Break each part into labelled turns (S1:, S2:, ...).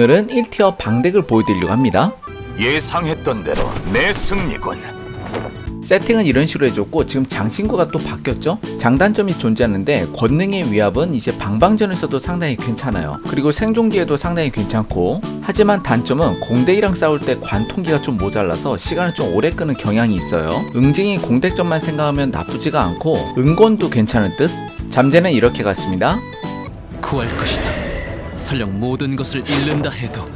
S1: 오늘은 1티어 방덱을 보여드리려고 합니다.
S2: 예상했던 대로 내 승리군.
S1: 세팅은 이런 식으로 해줬고 지금 장신구가 또 바뀌었죠? 장단점이 존재하는데 권능의 위압은 이제 방방전에서도 상당히 괜찮아요. 그리고 생존기에도 상당히 괜찮고 하지만 단점은 공대이랑 싸울 때 관통기가 좀 모자라서 시간을 좀 오래 끄는 경향이 있어요. 응징이 공대점만 생각하면 나쁘지가 않고 응곤도 괜찮을 듯? 잠재는 이렇게 갔습니다.
S3: 구할 것이다. 설령 모든 것을 잃는다 해도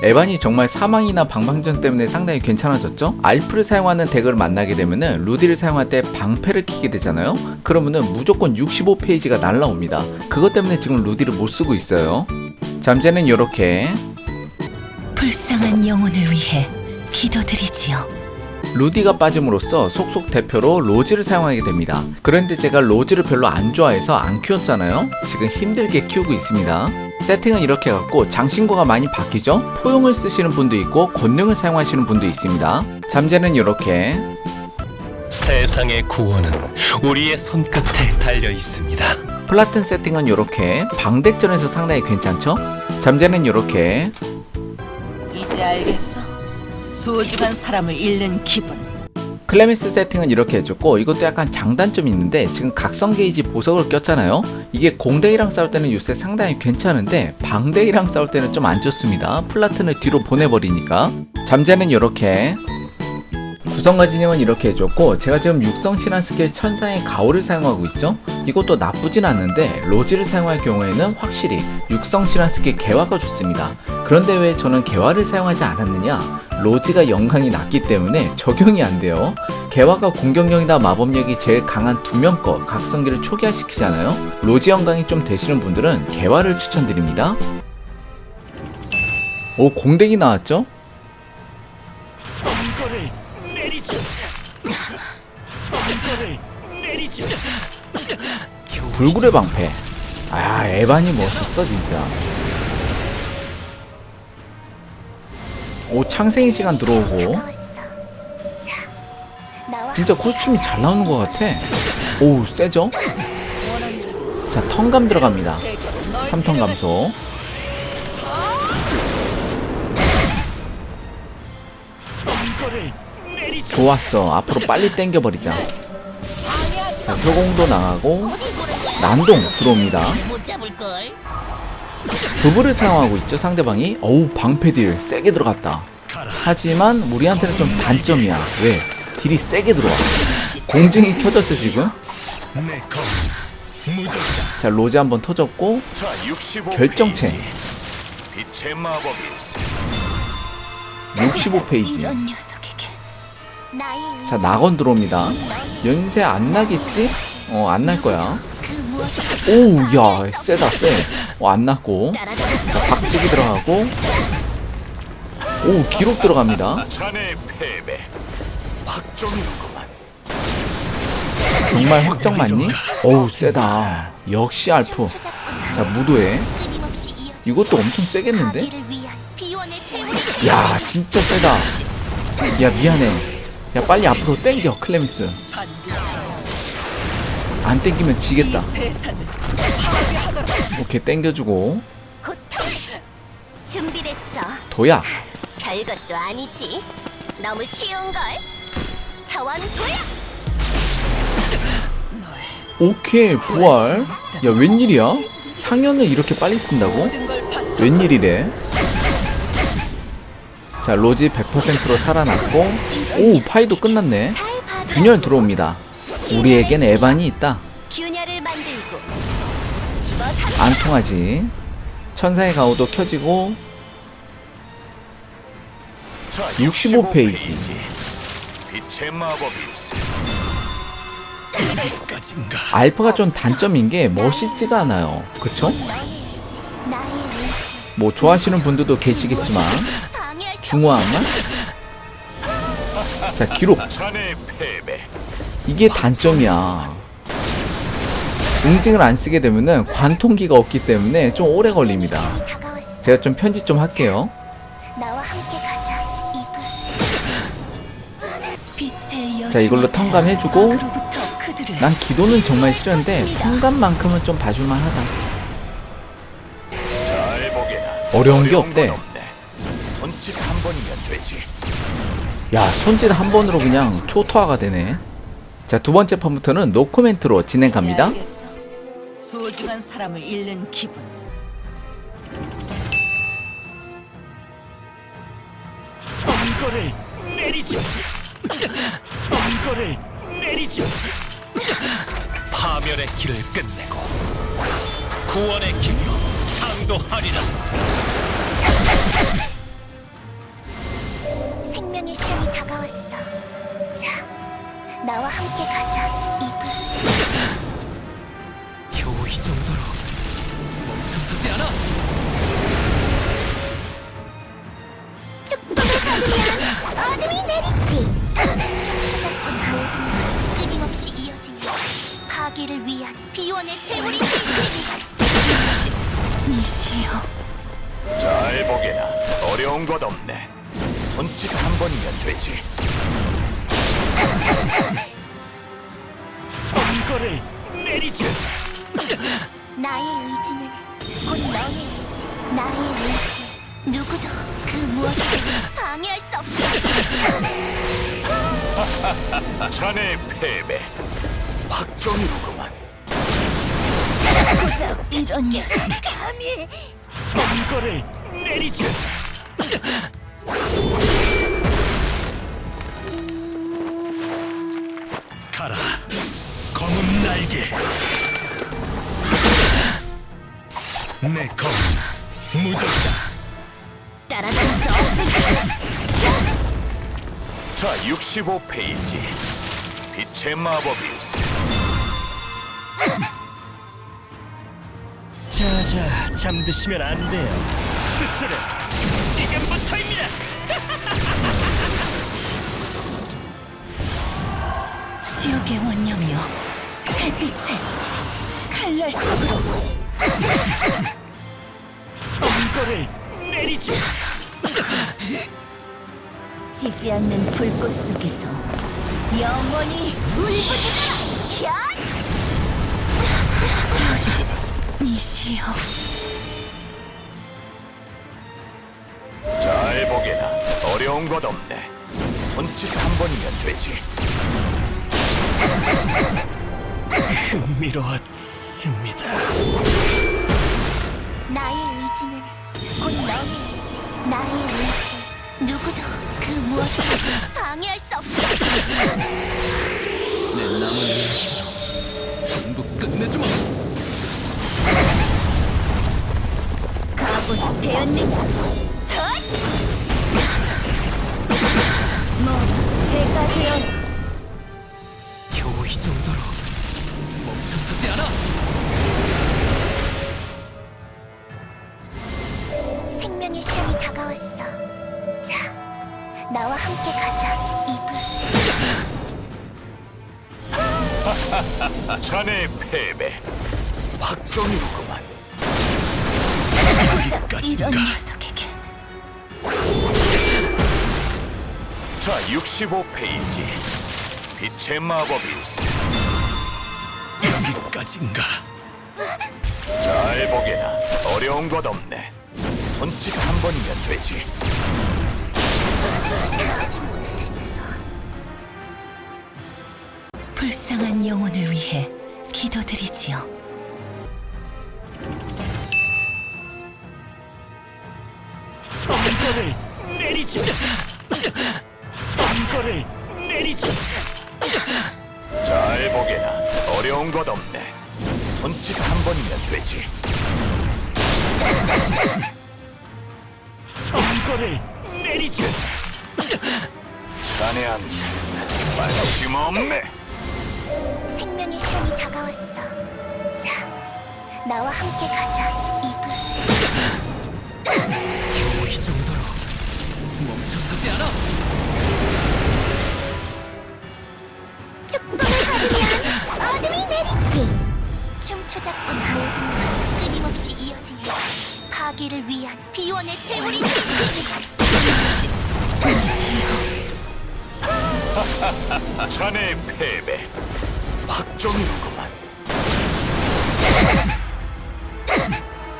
S1: 에반이 정말 사망이나 방방전 때문에 상당히 괜찮아졌죠? 알프를 사용하는 덱을 만나게 되면은 루디를 사용할 때 방패를 키게 되잖아요? 그러면은 무조건 65페이지가 날라옵니다. 그것 때문에 지금 루디를 못 쓰고 있어요. 잠재는 이렇게
S4: 불쌍한 영혼을 위해 기도드리지요.
S1: 루디가 빠짐으로써 속속 대표로 로즈를 사용하게 됩니다. 그런데 제가 로즈를 별로 안 좋아해서 안 키웠잖아요? 지금 힘들게 키우고 있습니다. 세팅은 이렇게 갖고 장신구가 많이 바뀌죠? 포용을 쓰시는 분도 있고 권능을 사용하시는 분도 있습니다. 잠재는 이렇게
S5: 세상의 구원은 우리의 손끝에 달려 있습니다.
S1: 플라튼 세팅은 이렇게 방덱전에서 상당히 괜찮죠? 잠재는 이렇게
S4: 이제 알겠어. 소중한 사람을 잃는 기분.
S1: 클레미스 세팅은 이렇게 해줬고 이것도 약간 장단점이 있는데 지금 각성 게이지 보석을 꼈잖아요? 이게 공대이랑 싸울 때는 요새 상당히 괜찮은데 방대이랑 싸울 때는 좀 안 좋습니다. 플라튼을 뒤로 보내버리니까. 잠재는 이렇게 구성과 진영은 이렇게 해줬고 제가 지금 육성 신화 스킬 천상의 가오를 사용하고 있죠 이것도 나쁘진 않는데 로지를 사용할 경우에는 확실히 육성 신화 스킬 개화가 좋습니다 그런데 왜 저는 개화를 사용하지 않았느냐 로지가 영광이 낮기 때문에 적용이 안 돼요. 개화가 공격력이나 마법력이 제일 강한 두 명 거 각성기를 초기화시키잖아요. 로지 영광이 좀 되시는 분들은 개화를 추천드립니다. 오 공댕이 나왔죠? 불굴의 방패. 아 에반이 멋있어 진짜. 오 창생의 시간 들어오고 진짜 코스튬이 잘 나오는 것 같아. 오 세죠? 자 턴감 들어갑니다. 3턴 감소. 좋았어. 앞으로 빨리 당겨버리자. 자, 효공도 나가고, 난동 들어옵니다. 부부를 사용하고 있죠, 상대방이. 어우, 방패 딜 세게 들어갔다. 하지만 우리한테는 좀 단점이야. 왜? 딜이 세게 들어와. 공증이 켜졌어, 지금. 자, 로즈 한번 터졌고,
S2: 자, 65
S1: 결정체.
S2: 페이지. 빛의 마법일세.
S1: 65페이지. 자, 낙원 들어옵니다. 연세 안 나겠지? 어, 안 날 거야. 오우, 야, 세다, 세. 어, 안 났고. 자, 박치기 들어가고 오 기록 들어갑니다. 정말 확정 맞니? 어우 세다 역시 알프 자 무도회 이것도 엄청 세겠는데? 야 진짜 세다 야 미안해 야 빨리 앞으로 땡겨 클레미스 안 땡기면 지겠다 오케이 땡겨주고
S4: 준비됐어.
S1: 도약
S4: 별것도 아니지. 너무 쉬운 걸. 차원 도약.
S1: 오케이 부활 야 웬일이야? 향연을 이렇게 빨리 쓴다고? 웬일이래? 자 로지 100%로 살아났고 오 파이도 끝났네 균열 들어옵니다 우리에겐 에반이 있다. 안 통하지 천사의 가오도 켜지고
S2: 자,
S1: 65 페이지.
S2: 빛의 마법일세.
S5: 까진가.
S1: 알프가 좀 단점인 게 멋있지가 않아요 그쵸? 뭐 좋아하시는 분들도 계시겠지만 중후한만? 자 기록. 이게 단점이야. 응징을 안 쓰게 되면은 관통기가 없기 때문에 좀 오래 걸립니다. 제가 좀 편집 좀 할게요.
S4: 자,
S1: 이걸로 턴감 해주고. 난 기도는 정말 싫은데 턴감만큼은 좀 봐줄만 하다. 어려운
S2: 게건
S1: 없대.
S2: 한 번이면 되지.
S1: 야, 손짓 한 번으로 그냥 초토화가 되네. 자, 두 번째 펌부터는 노코멘트로 진행 갑니다.
S4: 알겠어. 소중한 사람을 잃는 기분.
S5: 선거를 내리죠. 선거를 내리죠. 파멸의 길을 끝내고 구원의 길로 상도하리라.
S6: 생명의 시간이 다가왔어. 자, 나와 함께 가자. 이브.
S3: 겨우 이 정도로 멈춰서지 않아.
S6: 축복을 받으면 어둠이 내리지. 춤추작꾼 모든 것은 끊임없이 이어지니 파괴를 위한 비원의 재물이 될지니. 니시여.
S2: 잘 보게나. 어려운 것 없네. 손짓 한 번이면 되지.
S5: 선거를 내리죠.
S6: 나의 의지는 곧 너의 의지. 나의 의지. 누구도 그 무엇이든 방해할 수 없어.
S2: 자네의 패배. 확정이로구만.
S6: 고작 이런 녀석 감히.
S5: 선거를 내리죠. 가라, 검은 날개. 내 검, 무적이다.
S6: 따라잡을 수 없을까?
S2: 자, 65페이지. 빛의 마법이우스.
S5: 자자, 잠드시면 안 돼요. 스스로 지금부터입니다.
S4: 지옥의 원념이여. 달빛의 칼날 속으로.
S5: 선거를 내리죠.
S6: 지지 않는 불꽃 속에서 영원히 울부짖어라! 현!
S4: 요시 니시여.
S2: 잘 보게나. 어려운 것 없네. 손짓 한 번이면 되지.
S5: 흥미로웠습니다.
S6: 나의 의지는 곧 너의 의지. 나의 의지. 누구도 그 무엇이든 방해할 수 없어.
S3: 내 남은 일시로 전부 끝내주마.
S6: 각오는 되었느냐? 되어
S3: 겨우 이 정도로 멈춰서지 않아.
S6: 생명의 시간이 다가왔어. 자, 나와 함께 가자. 이브.
S2: 자네의 패배. 확정이로구만.
S6: 이런? 녀석
S2: 자, 65페이지. 빛의 마법이우스.
S5: 여기까지인가?
S2: 잘 보게나. 어려운 것 없네. 손짓 한 번이면 되지.
S6: 아직 못했어.
S4: 불쌍한 영혼을 위해 기도드리지요.
S5: 선거를 내리죠.
S2: 잘 보게나. 어려운 것 없네. 손짓 한 번이면 되지.
S5: 선거를 내리죠.
S2: 자네한테 관심 없네.
S6: 생명의 시간이 다가왔어. 자, 나와 함께 가자. 이브.
S3: 겨우 이 정도로 멈춰서지 않아.
S6: 추작꾼 모든 것은 끊임없이 이어지니 파괴를 위한 비원의 재물이 될지니.
S2: 자네의 패배. 확정이로구만.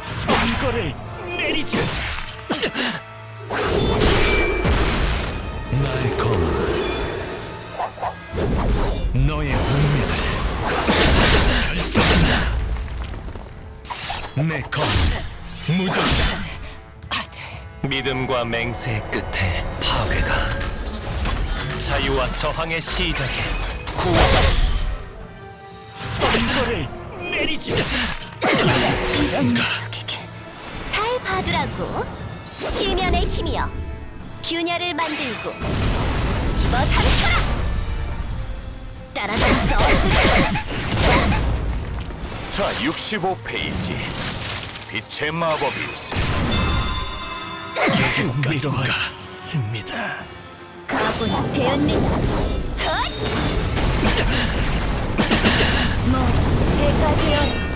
S5: 선거를 내리자.
S2: 나의 검 너의 운명을 내 검. 무정다 믿음과 맹세의 끝에 파괴가. 자유와 저항의 시작에 구원
S5: 선고를 내리자.
S4: 이런 녀석에게 잘 봐두라고. 시면의 힘이여. 균열을 만들고 집어 삼켜라. 따라갈 수 없을 거야
S2: 자 65페이지 빛의
S5: 위로가 있습니다.
S4: 각오는 되었느냐 헛! 뭐 제가 되었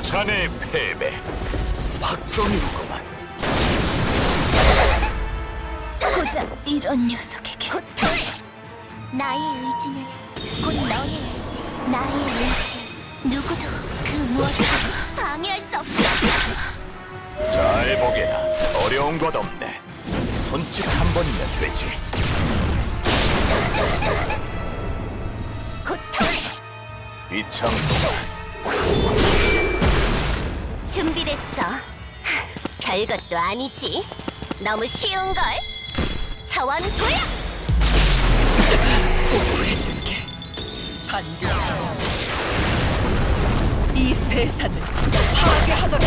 S2: 자네의 패배 확정이로구만
S4: 고작 이런 녀석에게 고통 나의 의지는 곧 너의 의지 나의 의지. 누구도 그 무엇도 방해할 수 없어.
S2: 잘 보게나. 어려운 것 없네. 손짓 한 번이면 되지.
S4: 고통
S2: 이 창도가.
S4: 준비됐어. 별것도 아니지. 너무 쉬운 걸. 차원 도약
S7: 오해줄게. 반드시 이 세상을 파괴하도록.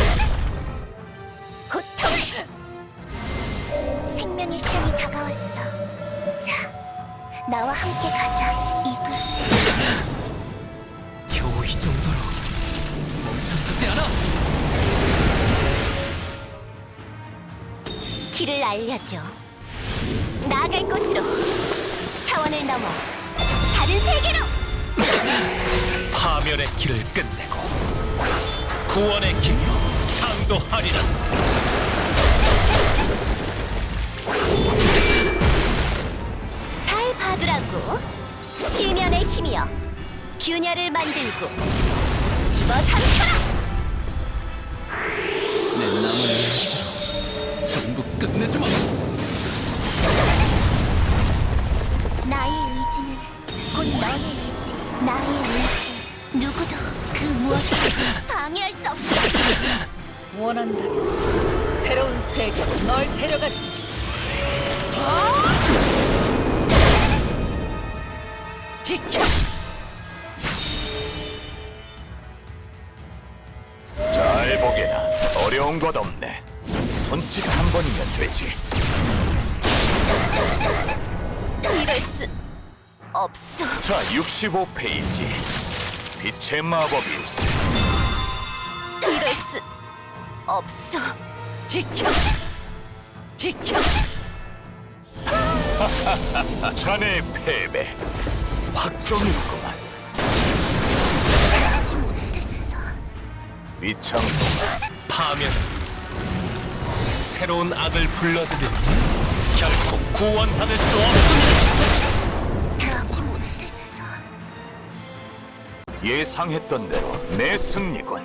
S4: 고통 생명의 시간이 다가왔어 자 나와 함께 가자 이브
S3: 겨우 이 정도로 멈춰서지 않아.
S4: 길을 알려줘. 나아갈 곳으로. 차원을 넘어. 다른 세계로.
S2: 파멸의 길을 끝내고 구원의 길로 상도하리라
S4: 잘 봐두라고. 시면의 힘이여. 균열을 만들고. 집어삼켜라.
S3: 내 남은 의지로 전부 끝내주마.
S4: 나의 의지는 곧 너의 의지. 나의 의지. 누구도 그 무엇도 방해할 수 없어.
S7: 원한다면 새로운 세계로 널 데려가지. 비켜!
S2: 잘 보게나 어려운 것 없네 손짓 한 번이면 되지
S4: 없어.
S2: 자 65페이지 빛의 마법이우스
S4: 이럴 수 없어.
S7: 비켜! 비켜!
S2: 자네의 패배 확정이로구만
S4: 하지 못했어.
S2: 위창도가 파멸 새로운 악을 불러들여 결코 구원받을 수 없습니다 예상했던 대로 내 승리군